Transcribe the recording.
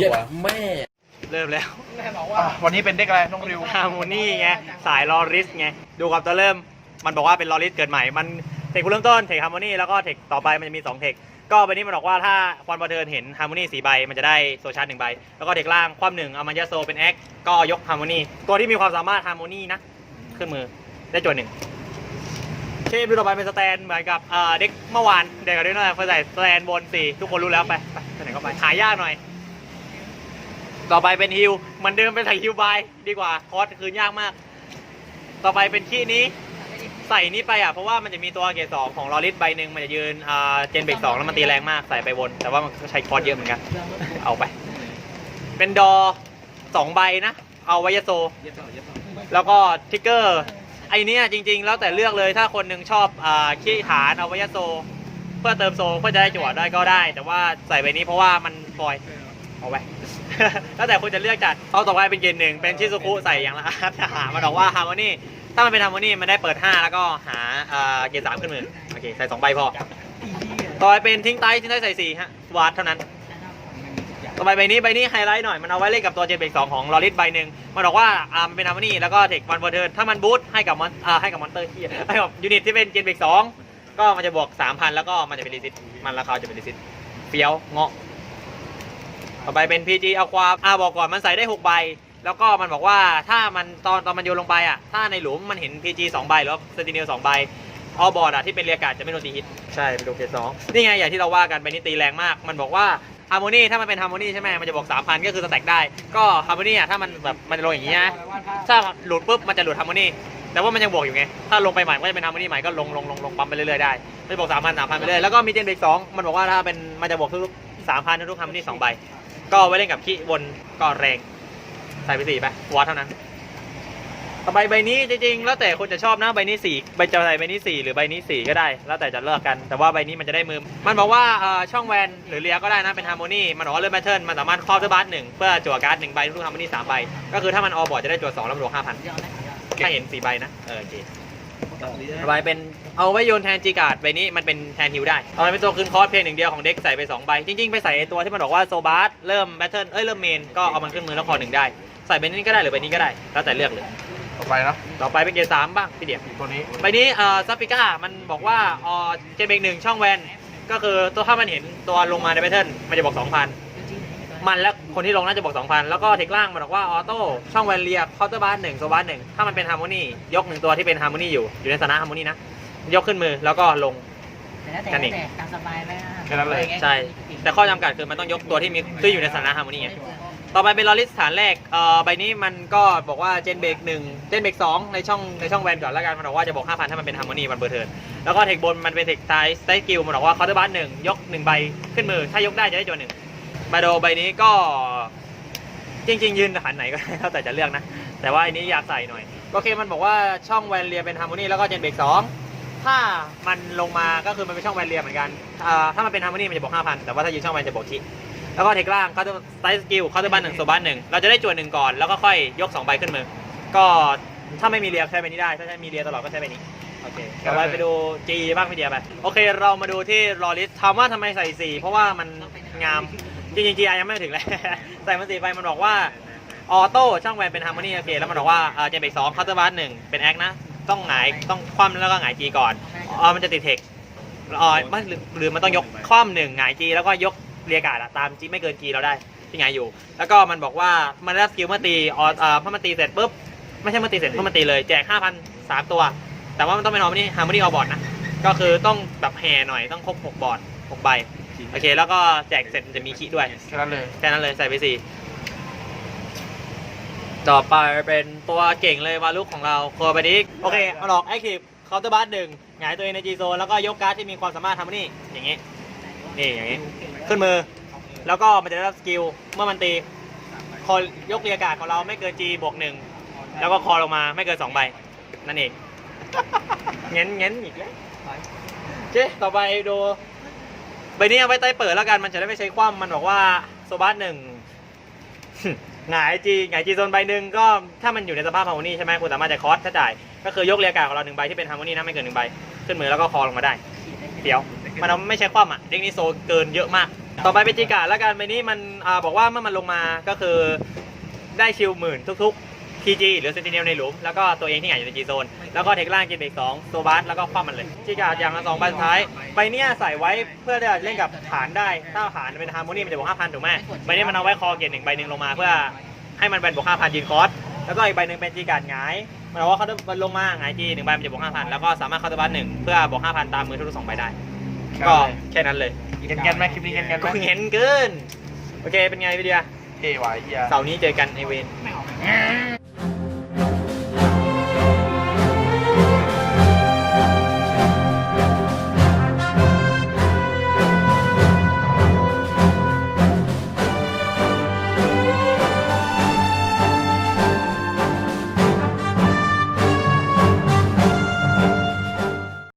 เย็ดแม่เริ่มแล้วอะวันนี้เป็นเด็กอะไรน้องริวฮาร์โมนีไงสายลอริสไงดูกับตัวเริ่ม มันบอกว่าเป็นลอริสเกิดใหม่มันเทคคุณเริ่มต้นเทคฮาร์โมนีแล้วก็เทคต่อไปมันจะมี2เทคก็วันนี้มันบอกว่าถ้าควันประเทินเห็นฮาร์โมนีสีใบมันจะได้โซชาร์จหนึ่งใบ แล้วก็เทคล่างความหนึ่งเอามันยาโซเป็นแอคก็ยกฮาร์โมนีตัวที่มีความสามารถฮาร์โมนีนะขึ้นมือได้จวนหนึ่งเคดูต่อไปเป็นสแตนเหมือนกับเอ่อเด็กเมื่อวานเด็กกับเด็กนั่นแหละใส่สแตนบนสี่ทุกคนรู้แล้วไปไปไปไหนก็ไปหายากหน่อย ต่อไปเป็นฮิลเหมือนเดิมเป็นใส่ฮิลบายดีกว่าคอสคืนยากมาก ต่อไปเป็นขี้นี้ ใส่นี้ไปอะเพราะว่ามันจะมีตัวเกรดสองของลอริสใบหนึ่งมันจะยืนอ่าเจนเบรกสองแล้วมันตีแรงมากใส่ไปวน แต่ว่ามันก็ใช้คอสเยอะเหมือนกัน เอาไป เป็นดอสองใบนะ เอาไวยโซ แล้วก็ทิกเกอร์ไอเนี้ยจริง ๆ แล้วแต่เลือกเลยถ้าคนหนึ่งชอบอ่าขี้ฐานเอาไวยโซ เพื่อเติมโซเพื่อจะได้จั่วได้ก็ได้ แต่ว่าใส่ใบนี้เพราะว่ามันฟอยล์ เอาไว้ แล้วแต่คุณจะเลือกจัดเอาต่อไปเป็นเกณฑ์หนึ่งเป็นชิซุคุใส่อย่างละอาร์ตหามันบอกว่าฮาร์โมนีถ้ามันเป็นฮาร์โมนีมันได้เปิด 5 แล้วก็หาอ่าเกณฑ์สามขึ้นมือโอเคใส่2ใบพอ ต่อไปเป็นทิ้งไตทิ้งไตใส่4ฮะวาร์ดเท่านั้น ต่อไปใบนี้ใบนี้ไฮไลท์หน่อย มันเอาไว้เล่นกับตัวเจเบกสองของลอริสใบหนึ่งมันบอกว่าอ่ามันเป็นฮาร์โมนีแล้วก็เทควันเวอร์เทิร์นถ้ามันบูทให้กับมอนอ่าให้กับมอนเตอร์ที่ให้กับยูนิตที่เป็นเจเบกสองก็มันจะบวก3,000 แล้วก็มันจะเป็นรีซิตมันราคาจะเป็นรีซิตเฟี้ยวเงาะ ต่อไปเป็น PG เอาความอ่าบอกก่อนมันใส่ได้ 6 ใบ แล้วก็มันบอกว่าถ้ามันตอนตอนมันโยนลงไปอะ ถ้าในหลุมมันเห็น PG 2 ใบหรือว่าเซนติเนล2ใบ ออบอร์ดอะที่เป็นเรียกการ์ดจะไม่โดนตีฮิต ใช่เป็นโดเกตสองนี่ไงอย่างที่เราว่ากันไปนี่ตีแรงมาก มันบอกว่าฮาร์โมนีถ้ามันเป็นฮาร์โมนีใช่ไหมมันจะบอก 3,000 ก็คือสแต็กได้ ก็ฮาร์โมนีอะถ้ามันแบบมันจะลงอย่างนี้นะถ้าหลุดปุ๊บมันจะหลุดฮาร์โมนีแต่ว่ามันยังบวกอยู่ไง ถ้าลงไปใหม่มันก็จะเป็นฮาร์โมนีใหม่ก็ลงลงลงลงปั๊มไปเรื่อยๆได้ไม่บอกสามพันสามพันไปเรื่อยแล้วก็มีเจนเบรกสองมันบอกว่าถ้าเป็นมันจะบวกทุกสามพันทุกฮาร์โมนีสองใบ ก็ไว้เล่นกับขี้วนก็แรงใส่ไปสี่ไปวัดเท่านั้นต่อไปใบนี้จริงๆแล้วแต่คนจะชอบนะใบนี้สี่ใบจะใส่ใบนี้สี่หรือใบนี้สี่ก็ได้ แล้วแต่จะเลือกกัน แต่ว่าใบนี้มันจะได้มือ มันบอกว่าช่องแวนหรือเลียก็ได้นะเป็นฮาร์โมนีมันบอกว่าเริ่มแพทเทิร์นมันสามารถครอบด้วยบาร์หนึ่งเพื่อจั่วการ์ดหนึ่งใบทุกฮาร์โมนีสามใบก็คือถ้ามันออบอร์ดจะได้จั่วสองแล้วบวกห้าพันถ้าเห็นสี่ใบนะเออโอเค ต่อไปเป็นเอาไว้โยนแทนจีการ์ดใบนี้มันเป็นแทนฮิวได้ เอาไปเป็นตัวคืนคอร์สเพลงหนึ่งเดียวของเด็กใส่ไป2ใบ จริงๆ ไปใส่ไอ้ตัวที่มันบอกว่าโซบาร์เริ่มแบทเทิลเอ้ยเริ่มเมนก็เอามันขึ้นมือแล้วคอหนึ่งได้ ใส่ใบนี้ก็ได้หรือใบนี้ก็ได้ แล้วแต่เลือกเลย ต่อไปนะต่อไปเป็นเกรดสามบ้างพี่เดียบตัวนี้ใบนี้เอ่อซัฟฟิก้ามันบอกว่าเอ่อเจนเบกหนึ่งช่องแวนก็คือตัวถ้ามันเห็นตัวลงมาในแบทเทิลมันจะบอก2,000 มันแล้วคนที่ลงน่าจะบอก 2,000 แล้วก็เทคล่างมันบอกว่าออโต้ช่องแวนเรียเคาน์เตอร์บาร์หนึ่งโซบาร์หนึ่งถ้ามันเป็นฮาร์โมนียกหนึ่งตัวที่เป็นฮาร์โมนีอยู่อยู่ในสถานะฮาร์โมนีนะ ยกขึ้นมือแล้วก็ลง แต่แล้วแต่กันอีกแต่ตามสบายไหมนะแค่นั้นเลย ใช่ แต่ข้อจำกัดคือมันต้องยกตัวที่มีที่อยู่ในสถานะฮาร์โมนีไงต่อไปเป็นลอริสฐานแรกเอ่อใบนี้มันก็บอกว่าเจนเบรกหนึ่งเจนเบรกสองในช่องในช่องแวนก่อนแล้วกัน มันบอกว่าจะบอก 5,000 ถ้ามันเป็นฮาร์โมนีวันเบอร์เทิร์นแล้วก็เทคบนมันเป็นเทคไทสไตกิลมันบอกว่าคอร์เตอร์บัสหนึ่งยกหนึ่งใบขึ้นมือ ถ้ายกได้จะได้จวนหนึ่ง บาโดใบนี้ก็จริง ๆ ยืนฐานไหนก็ได้แล้วแต่จะเลือกนะ แต่ว่าอันนี้อยากใส่หน่อยโอเคมันบอกว่าช่องแวนเรียเป็นฮาร์โมนีแล้วก็เจนเบรกสองถ้ามันลงมาก็คือมันเป็นช่องแวนเรียเหมือนกันถ้ามันเป็นฮาร์โมนีมันจะบอก5,000แต่ว่าถ้ายืนช่องแวนจะบอกคิแล้วก็เทคล่างเขาจะไซส์สกิลเขาจะบ้านหนึ่งโซบ้านหนึ่งเราจะได้จวนหนึ่งก่อนแล้วก็ค่อยยก2ใบขึ้นมือก็ถ้าไม่มีเรียใช้ใบนี้ได้ ถ้าใช้มีเรียตลอดก็ใช้ใบนี้โอเคต่อไปไปดูจีบ้างพี่เดียไปโอเค เรามาดูที่ลอริสถามว่าทำไมใส่สีเพราะว่ามันงาม จริงๆจียังไม่ถึงเลย ใส่มาสีไปมันบอกว่าออโต้ช่องแวนเป็นฮาร์โมนีโอเค แล้วมันบอกว่าเจนเบรกสองคาน์เตอร์บาร์หนึ่งเป็นแอคนะ ต้องหงายต้องคว่ำแล้วก็หงายจีก่อนอ๋อมันจะติดเทคอ๋อไม่หรือหรือมันต้องยกคว่ำหนึ่งหงายจีแล้วก็ยกเรียการ์ดอะตามจีไม่เกินจีเราได้ที่หงายอยู่ แล้วก็มันบอกว่ามันได้สกิลเมื่อตีออเอ่อมันตีเสร็จปุ๊บไม่ใช่เมื่อตีเสร็จเมื่อมันตีเลยแจก5,000สามตัว แต่ว่ามันต้องเป็นฮาร์โมนีฮาร์โมนีออบอร์ดนะก็คือต้องแบบแห่หน่อยต้องครบหกบอร์ดหกใบ โอเค แล้วก็แจกเสร็จมันจะมีคิด้วย แค่นั้นเลยแค่นั้นเลยใส่ไปสี่ต่อไปเป็นตัวเก่งเลยวาลุกของเราโคบาดิกโอเคเอาหลอกแอคทีฟเคาน์เตอร์บัสหนึ่งหงายตัวเองในจีโซนแล้วก็ยกการ์ดที่มีความสามารถทำมันนี่อย่างงี้นี่อย่างงี้ ขึ้นมือ แล้วก็มันจะได้รับสกิลเมื่อมันตีคอยกเรียกการ์ดของเราไม่เกินจีบวกหนึ่งแล้วก็คอลงมาไม่เกินสองใบนั่นเองเง้นเง้นอีกแล้วเจ๊ต่อไปดู ใบนี้เอาไว้ใต้เปิดแล้วกันมันจะได้ไม่ใช้คว่ำมันบอกว่าโซบัสหนึ่งหงายจีหงายจีโซนใบหนึ่งก็ถ้ามันอยู่ในสภาพฮาร์โมนีใช่ไหมคุณสามารถจะคอสถ้าจ่ายก็คือยกเรียการของเราหนึ่งใบที่เป็นฮาร์โมนีนะไม่เกินหนึ่งใบขึ้นมือแล้วก็คอลงมาได้เดี๋ยวมันไม่ใช้คว่ำอะเด็กนี้โซเกินเยอะมาก ต่อไปเป็นจีการแล้วกันใบนี้มันอบอกว่าเมื่อมันลงมาก็คือได้ชิลหมื่นทุก ๆ TG หรือเซนติเนลในหลุม แล้วก็ตัวเองที่หงายอยู่ใน G โซน แล้วก็เทคล่างกินเบรกสองโซบัสแล้วก็คว่ำมันเลยจีการอย่างละสองใบสุดท้ายใบเนี้ยใส่ไว้เพื่อจะเล่นกับฐานได้ ถ้าฐานเป็นฮาร์โมนีมันจะบวกห้าพันถูกไหมใบนี้มันเอาไว้คอเกียร์หนึ่งใบหนึ่งลงมาเพื่อให้มันเป็นบวกห้าพันยืนคอร์สแล้วก็อีกใบหนึ่งเป็นจีการหงายมันบอกว่าเขามันลงมาหงายจีหนึ่งใบมันจะบวกห้าพันแล้วก็สามารถเข้าตัวบัสหนึ่งเพื่อบวกห้าพันตามมือทุกๆสองใบได้ก็แค่นั้นเลยเงี้ยเงี้ยไหมคลิปนี้เงี้ยเงี้ยไหมก็เห็นเกินโอเคเป็นไงพี่เดียเท่ว่ะไอ้เฮียเสาร์นี้เจอกันไอเวนไม่ออก